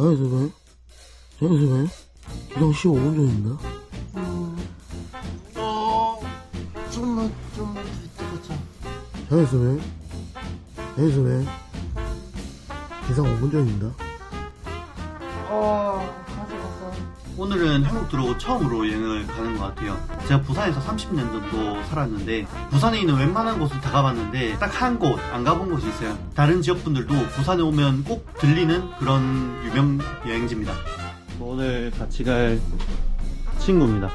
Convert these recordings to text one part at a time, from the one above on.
자연스러워요? 자연스러워요? 이랑 15분 전입니다. 어, 좀만, 좀만 더 있다가 좀. 자연스러워요? 자연스러워요? 기상 5분 전입니다. 오늘은 한국 들어오고 처음으로 여행을 가는 것 같아요. 제가 부산에서 30년 정도 살았는데, 부산에 있는 웬만한 곳을 다 가봤는데, 딱 한 곳 안 가본 곳이 있어요. 다른 지역 분들도 부산에 오면 꼭 들리는 그런 유명 여행지입니다. 오늘 같이 갈 친구입니다.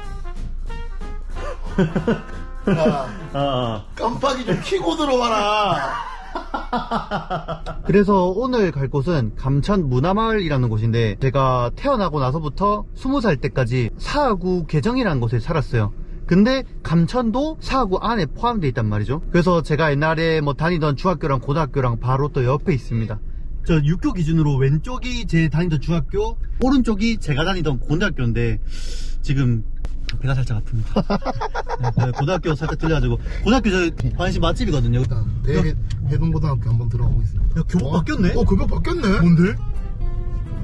야, 아, 깜빡이 좀 켜고 들어와라! 그래서 오늘 갈 곳은 감천 문화마을이라는 곳인데 제가 태어나고 나서부터 20살 때까지 사하구 개정이라는 곳에 살았어요. 근데 감천도 사하구 안에 포함되어 있단 말이죠. 그래서 제가 옛날에 뭐 다니던 중학교랑 고등학교랑 바로 또 옆에 있습니다. 저 육교 기준으로 왼쪽이 제 다니던 중학교, 오른쪽이 제가 다니던 고등학교인데 지금 배가 살짝 아픕니다. 네, 고등학교 살짝 들려가지고 고등학교 저 관심 맛집이거든요. 일단, 대, 해동고등학교 한번 들어가 보겠습니다. 야, 교복 바뀌었네? 어, 교복 바뀌었네? 뭔데?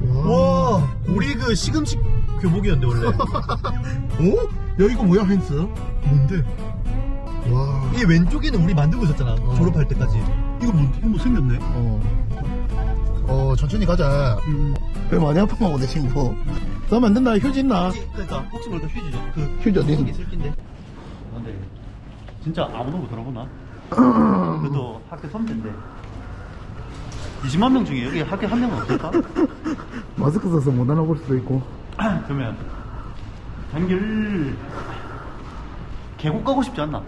와, 우리 그 시금치 교복이었는데 원래. 어? 야, 이거 뭐야, 핸스? 뭔데? 와. 이 왼쪽에는 우리 만들고 있었잖아. 어. 졸업할 때까지. 이거 뭐, 이거 뭐 생겼네. 어. 어, 천천히 가자. 왜 많이 아픈가 보네, 친구. 싸면 안 된다. 휴지 있나? 그러니까 혹시 모르니까 휴지죠. 그 휴지 어디? 여기 있을 텐데. 근데 진짜 아무도 못 들어보나? 그래도 학교 선배인데. 20만 명 중에 여기 학교 한 명은 없을까? 마스크 써서 못 알아볼 수도 있고. 그러면 단결 계곡 가고 싶지 않나?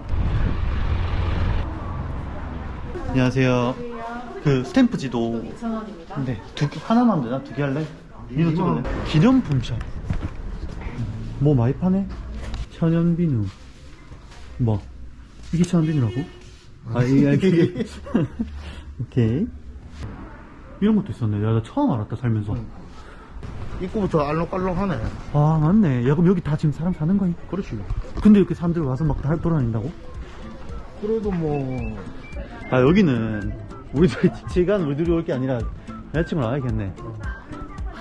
안녕하세요. 그 스탬프 지도 2,000원입니다. 근데 두 개, 하나만 되나? 두 개 할래? 니도 찍을래? 기념품 샵. 뭐 많이 파네? 천연비누. 뭐? 이게 천연비누라고? 아, 이게, 이게. 오케이. 이런 것도 있었네. 야, 나 처음 알았다, 살면서. 입구부터 알록알록하네. 아, 맞네. 야, 그럼 여기 다 지금 사람 사는 거니? 그렇지. 근데 이렇게 사람들 와서 막 다 돌아다닌다고? 그래도 뭐, 아, 여기는 우리 저희 시간 우리들이 올 게 아니라 여자친구랑 와야겠네.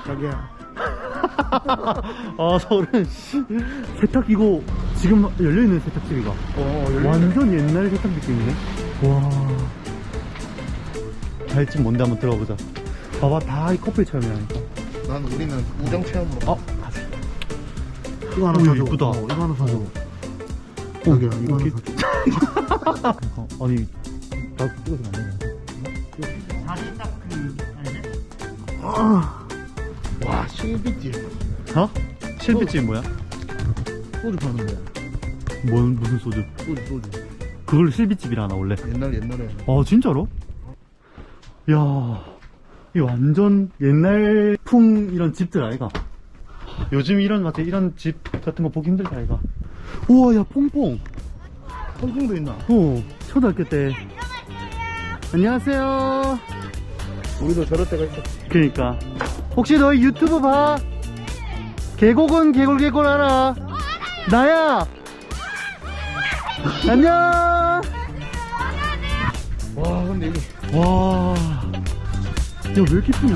자기야. 아, 서울은 세탁 이거 지금 열려있는 세탁집이가 어. 완전 옛날 세탁 느낌이네. 와. 갈집 뭔데 한번 들어보자. 봐봐, 다 이 커플 체험이라니까. 난 우리는 우정 체험으로. 어, 가자. 이거 하나 오, 사줘. 이쁘다. 어, 이거 하나 사줘. 자기야, 이거 하나 사줘. 어, 아니, 나 찍어서 안되 와, 실비집. 어? 실비집 뭐야? 소주 파는데. 뭔, 무슨 소주? 소주, 소주. 그걸 실비집이라 하나, 원래? 옛날, 옛날에. 어, 진짜로? 야, 이 완전 옛날풍 이런 집들 아이가. 요즘 이런 마트 이런 집 같은 거 보기 힘들다 아이가. 우와, 야, 퐁퐁. 펑펑도 있나? 어, 초등학교 때. 안녕하세요. 우리도 저럴 때가 있어. 그니까. 혹시 너희 유튜브 봐? 계곡은 개골 개골 알아? 나야! 안녕! 와, 근데 이거. 와. 야, 왜 이렇게 크냐?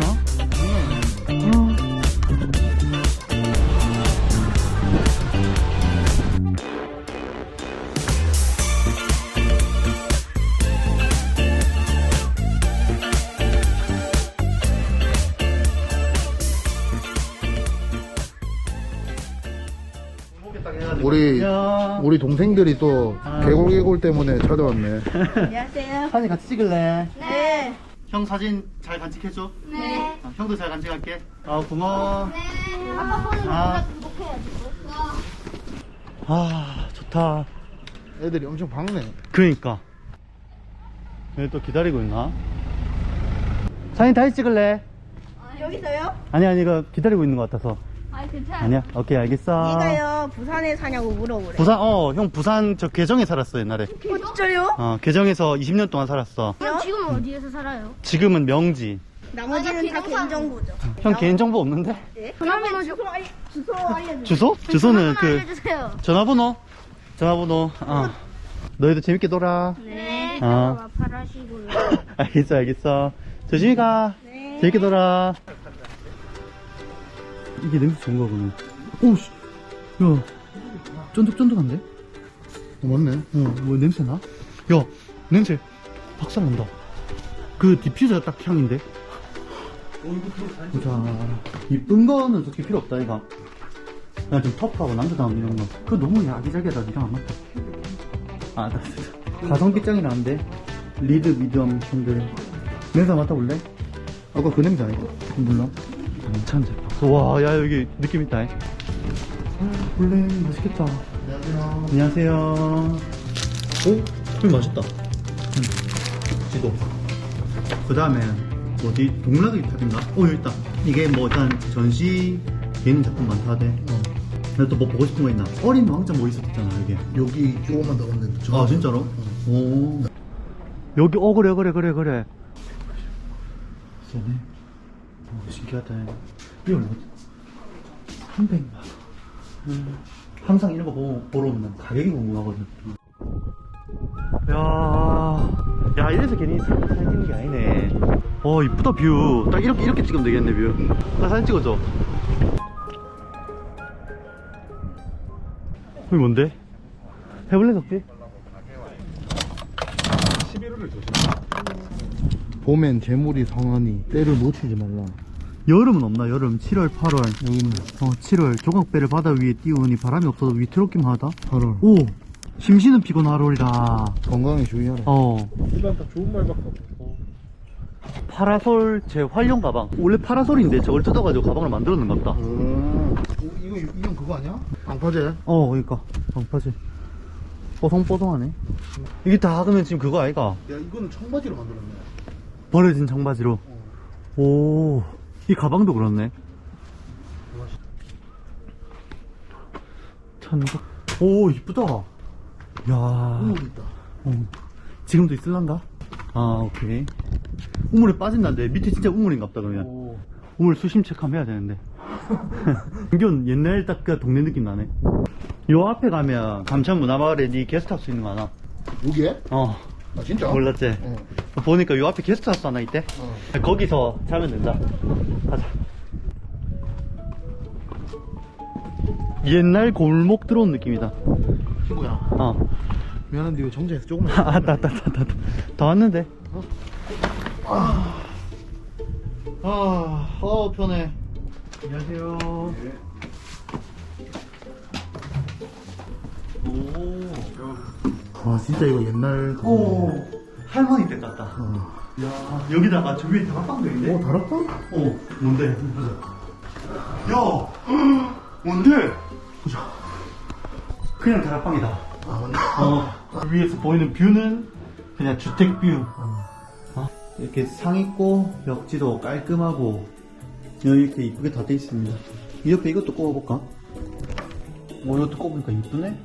우리 동생들이 또 아. 개골 개골 때문에 찾아왔네. 안녕하세요. 사진 같이 찍을래? 네. 형 사진 잘 간직해줘. 네. 아, 형도 잘 간직할게. 아, 고마워. 아빠 손으로 아. 구독해야지. 아, 좋다. 애들이 엄청 밝네. 그러니까. 여기 또 기다리고 있나? 사진 다시 찍을래? 아, 여기서요? 아니, 아니, 이거 기다리고 있는 것 같아서. 아, 괜찮아. 아니야? 오케이, 알겠어. 얘가요, 부산에 사냐고 물어보래. 부산, 어, 형 부산 저 계정에 살았어, 옛날에. 어, 진짜요? 어, 계정에서 20년 동안 살았어. 그럼 지금 어디에서 살아요? 지금은 명지. 나머지는 다 개인정보죠. 형 개인정보 없는데? 네? 그러면 주소, 알, 주소 알려주세요. 주소? 주소는 그, 알려주세요. 전화번호? 전화번호, 어. 너희도 재밌게 놀아. 네. 어. 마팔하시고요. 알겠어, 알겠어. 조심히 가. 네. 재밌게 놀아. 이게 냄새 좋은 거구나. 오씨, 야, 쫀득쫀득한데? 어, 맞네. 어, 뭐 냄새 나? 야, 냄새 박살 난다. 그 디퓨저 딱 향인데? 보자. 이쁜 거는 솔직히 필요 없다, 이가. 그냥 좀 터프하고 남자다움 이런 거. 그거 너무 야기자기하다, 니랑 안 맞다. 아, 나. 가성비 짱이라는데? 리드, 미디엄, 손들. 냄새 맡아볼래? 아까 그 냄새 아니고? 몰라? 괜찮은 제품. 와, 야, 여기 느낌 있다. 아, 원래 맛있겠다. 안녕하세요. 안녕하세요. 오? 술 맛있다. 지도. 그 다음에, 어디, 동락의 탑인가? 어, 여기 있다. 이게 뭐, 일단, 전시, 개인 작품 많다 하대. 어. 내가 또뭐 보고 싶은 거 있나? 어린 왕자 뭐 있었잖아, 여기. 여기 조금만 더 오는데. 저- 아, 진짜로? 오. 여기, 어, 그래, 그래, 그래, 그래. 쏘네. 오, 신기하다. 이거 얼마 300만 원. 항상 이런 거 보고, 보러 오면 가격이 궁금하거든. 야, 야, 이래서 괜히 사- 사진 찍는 게 아니네. 어, 이쁘다, 뷰. 딱 이렇게, 이렇게 찍으면 되겠네, 뷰. 나 사진 찍어줘. 이게 뭔데? 해볼래, 덕지? 봄엔 재물이 성하니 때를 놓치지 말라. 여름은 없나? 여름 7월, 8월. 여기 있네. 어, 7월 조각배를 바다 위에 띄우니 바람이 없어도 위태롭기만 하다. 8월. 오, 심신은 피곤하롤이다. 건강에 주의하라. 어. 파라솔 재활용 가방. 원래 파라솔인데 저걸 뜯어가지고 가방을 만들었는 것 같다. 음. 이거, 이건 그거 아니야? 방파제? 어, 그니까. 방파제. 뽀송뽀송하네. 이게 다 그러면 지금 그거 아이가? 야, 이거는 청바지로 만들었네. 버려진 청바지로. 오, 이 가방도 그렇네. 천국. 오, 이쁘다. 야 우물 있다. 어, 지금도 있을란가? 아, 오케이. 우물에 빠진다는데 밑에 진짜 우물인갑다, 그러면. 오. 우물 수심 체크하면 해야 되는데. 은근 옛날 딱 그 동네 느낌 나네. 요 앞에 가면 감천 문화마을에 니 게스트하우스 있는 거 아나? 여기에? 어, 아, 진짜? 몰랐지? 어. 보니까 요 앞에 게스트하우스 하나 있대? 어. 거기서 자면 된다. 가자. 옛날 골목 들어온 느낌이다. 친구야. 어. 미안한데 이거 정자에서 조금만. 아, 다, 다, 다, 다, 다. 다 왔는데. 아, 어, 편해. 안녕하세요. 오. 와, 진짜 이거 옛날. 오. 할머니 댁 같다. 어. 야, 여기다가 저 위에 다락방도 있네. 오, 다락방? 어, 뭔데? 보자. 야, 뭔데? 보자. 그냥 다락방이다. 아, 맞네. 어, 그 위에서 보이는 뷰는 그냥 주택 뷰. 어, 이렇게 상 있고 벽지도 깔끔하고 여기 이렇게 이쁘게 다 돼 있습니다. 이 옆에 이것도 꼽아볼까? 어, 이것도 꼽으니까 이쁘네.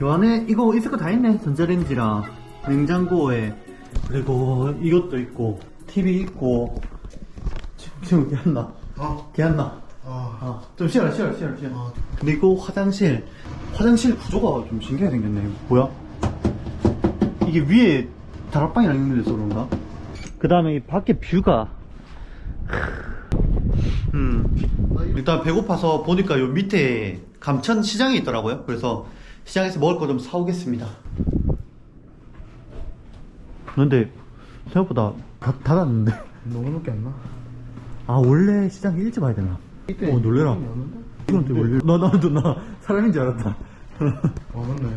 요 안에 이거 있을 거 다 있네. 전자레인지랑 냉장고에 그리고 이것도 있고 TV 있고 지금- 걔한나 어. 걔한나 아. 아, 좀 쉬어라, 쉬어라, 쉬어라, 쉬어라. 아. 그리고 화장실. 화장실 구조가 좀 신기하게 생겼네. 이거 뭐야? 이게 위에 다락방이랑 있는 데서 그런가? 그 다음에 이 밖에 뷰가. 음. 일단 배고파서 보니까 요 밑에 감천 시장이 있더라고요. 그래서 시장에서 먹을 거 좀 사오겠습니다. 근데 생각보다 다, 닫았는데. 너무 늦게 안 나? 아 원래 시장 일찍 와야 되나? 이때 어 놀래라. 이건 또 원래 나 나도 나 사람인 줄 알았다. 아, 맞네.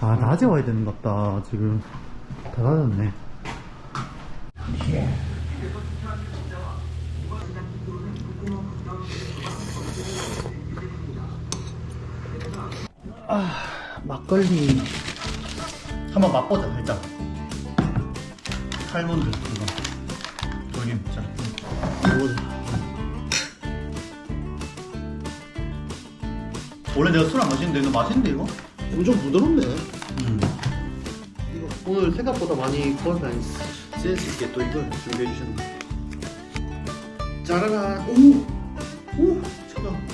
아 낮에 와야 되는 것 같다 지금 다 닫았네. 아 막걸리 한번 맛보자 살짝. 살몬드 이거 돌림 자. 원래 내가 술 안 마시는데 이거 맛있는데 이거? 엄청 부드럽네. 음. 오늘 생각보다 많이 구워서 센스 있게 또 이걸 준비해 주셨네. 짜라란. 오! 오! 잠깐.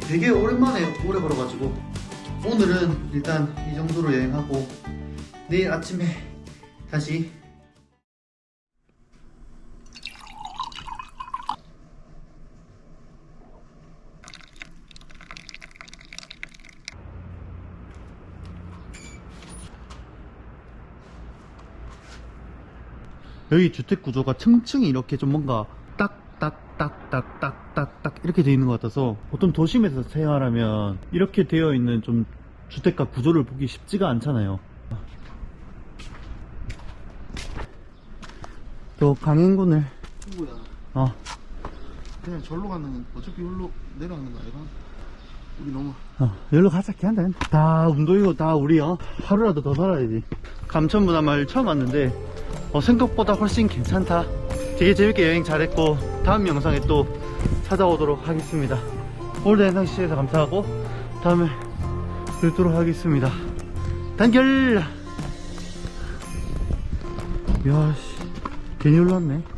되게 오랜만에 오래 걸어가지고 오늘은 일단 이 정도로 여행하고 내일 아침에 다시 여기 주택 구조가 층층이 이렇게 좀 뭔가 딱딱딱딱딱. 이렇게 돼 있는 것 같아서 보통 도심에서 생활하면 이렇게 되어 있는 좀 주택가 구조를 보기 쉽지가 않잖아요. 또 강행군을 친구야. 어 그냥 절로 가는 건 어차피 여기로 내려가는 거 아이가? 우리 너무 어, 여기로 가자, 걔한테. 다 운동이고 다 우리, 어, 하루라도 더 살아야지. 감천문화 마을 처음 왔는데, 어, 생각보다 훨씬 괜찮다. 되게 재밌게 여행 잘했고, 다음 영상에 또 찾아오도록 하겠습니다. 오늘도 영상 시청해서 감사하고, 다음에 뵙도록 하겠습니다. 단결! 야, 씨. 괜히 올랐네.